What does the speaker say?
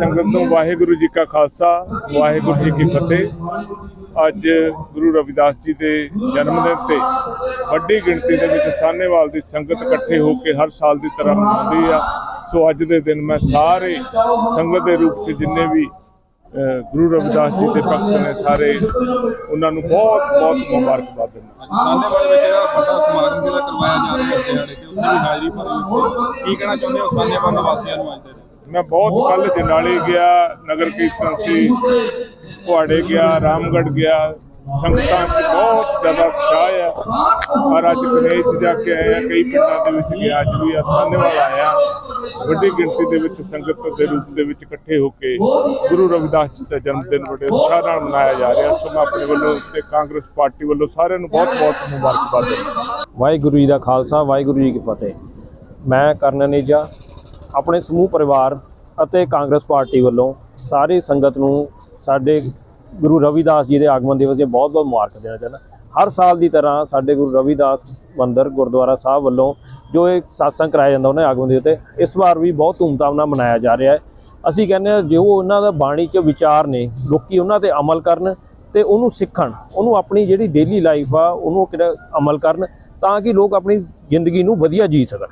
ਸੰਗਤ ਨੂੰ ਵਾਹਿਗੁਰੂ ਜੀ ਕਾ ਖਾਲਸਾ, ਵਾਹਿਗੁਰੂ ਜੀ ਕੀ ਫਤਿਹ। ਅੱਜ ਗੁਰੂ ਰਵਿਦਾਸ ਜੀ ਦੇ ਜਨਮ ਦਿਨ ਤੇ ਵੱਡੀ ਗਿਣਤੀ ਦੇ ਵਿੱਚ ਸਾਹਨੇਵਾਲ ਦੀ ਸੰਗਤ ਇਕੱਠੇ ਹੋ ਕੇ ਹਰ ਸਾਲ ਦੀ ਤਰ੍ਹਾਂ ਮਨਾਉਂਦੀ ਆ। ਸੋ ਅੱਜ ਦੇ ਦਿਨ ਮੈਂ ਸਾਰੇ ਸੰਗਤ ਦੇ ਰੂਪ 'ਚ ਜਿੰਨੇ ਵੀ ਗੁਰੂ ਰਵਿਦਾਸ ਜੀ ਦੇ ਭਗਤ ਨੇ ਸਾਰੇ ਉਹਨਾਂ ਨੂੰ ਬਹੁਤ ਬਹੁਤ ਮੁਬਾਰਕਬਾਦ ਦਿੰਦਾ। ਸਾਹਨੇਵਾਲ ਵਿੱਚ ਜਿਹੜਾ ਵੱਡਾ ਸਮਾਗਮ ਜਿਹੜਾ ਕਰਵਾਇਆ ਜਾ ਰਿਹਾ ਹੈ ਲੁਧਿਆਣੇ ਤੇ ਉੱਥੇ ਵੀ ਹਾਜ਼ਰੀ ਭਰੀ ਕੀ ਕਹਿਣਾ ਚਾਹੁੰਦੇ ਹੋ ਸਾਹਨੇਵਾਲ ਨਿਵਾਸੀਆਂ ਨੂੰ ਅੱਜ ਦੇ ਮੈਂ ਬਹੁਤ ਕੱਲ ਜਨਾਲੇ ਗਿਆ ਨਗਰ ਕੀਰਤਨ ਸੀ ਕੁਹਾੜੇ ਗਿਆ ਰਾਮਗੜ੍ਹ ਗਿਆ ਸੰਗਤਾਂ 'ਚ ਬਹੁਤ ਜ਼ਿਆਦਾ ਉਤਸ਼ਾਹ ਆ। ਪਰ ਅੱਜ ਕਨੇਜ 'ਚ ਜਾ ਕੇ ਆਏ ਆ ਕਈ ਪਿੰਡਾਂ ਦੇ ਵਿੱਚ ਗਿਆ ਅੱਜ ਵੀ ਆਸਾਨੇ ਵਾਲਾ ਆਇਆ। ਵੱਡੀ ਗਿਣਤੀ ਦੇ ਵਿੱਚ ਸੰਗਤ ਦੇ ਰੂਪ ਦੇ ਵਿੱਚ ਇਕੱਠੇ ਹੋ ਕੇ ਗੁਰੂ ਰਵਿਦਾਸ ਜੀ ਦਾ ਜਨਮ ਦਿਨ ਬੜੇ ਉਤਸ਼ਾਹ ਨਾਲ ਮਨਾਇਆ ਜਾ ਰਿਹਾ। ਸੋ ਮੈਂ ਆਪਣੇ ਵੱਲੋਂ ਤੇ ਕਾਂਗਰਸ ਪਾਰਟੀ ਵੱਲੋਂ ਸਾਰਿਆਂ ਨੂੰ ਬਹੁਤ ਬਹੁਤ ਮੁਬਾਰਕਬਾਦ। ਦਿੰਦਾ ਵਾਹਿਗੁਰੂ ਜੀ ਦਾ ਖਾਲਸਾ ਵਾਹਿਗੁਰੂ ਜੀ ਕੀ ਫਤਿਹ। ਮੈਂ ਕਰਨ ਨੇਜਾ ਆਪਣੇ ਸਮੂਹ ਪਰਿਵਾਰ ਅਤੇ ਕਾਂਗਰਸ ਪਾਰਟੀ ਵੱਲੋਂ ਸਾਰੀ ਸੰਗਤ ਨੂੰ ਸਾਡੇ ਗੁਰੂ ਰਵਿਦਾਸ ਜੀ ਦੇ ਆਗਮਨ ਦਿਵਸ ਦੀਆਂ ਬਹੁਤ ਬਹੁਤ ਮੁਬਾਰਕ ਦੇਣਾ ਚਾਹੁੰਦਾ। ਹਰ ਸਾਲ ਦੀ ਤਰ੍ਹਾਂ ਸਾਡੇ ਗੁਰੂ ਰਵਿਦਾਸ ਮੰਦਰ ਗੁਰਦੁਆਰਾ ਸਾਹਿਬ ਵੱਲੋਂ ਜੋ ਇੱਕ satsang ਕਰਾਇਆ ਜਾਂਦਾ ਉਹਨਾਂ ਆਗਮਨ ਦੇ ਉੱਤੇ ਇਸ ਵਾਰ ਵੀ ਬਹੁਤ ਧੂਮਧਾਮ ਨਾਲ ਮਨਾਇਆ ਜਾ ਰਿਹਾ ਹੈ। ਅਸੀਂ ਕਹਿੰਦੇ ਹਾਂ ਜੋ ਉਹਨਾਂ ਦਾ ਬਾਣੀ 'ਚ ਵਿਚਾਰ ਨੇ, ਲੋਕੀ ਉਹਨਾਂ ਤੇ ਅਮਲ ਕਰਨ ਤੇ ਉਹਨੂੰ ਸਿੱਖਣ, ਉਹਨੂੰ ਆਪਣੀ ਜਿਹੜੀ ਡੇਲੀ ਲਾਈਫ ਆ ਉਹਨੂੰ ਕਿਹੜਾ ਅਮਲ ਕਰਨ ਤਾਂ ਕਿ ਲੋਕ ਆਪਣੀ ਜ਼ਿੰਦਗੀ ਨੂੰ ਵਧੀਆ ਜੀ ਸਕਣ।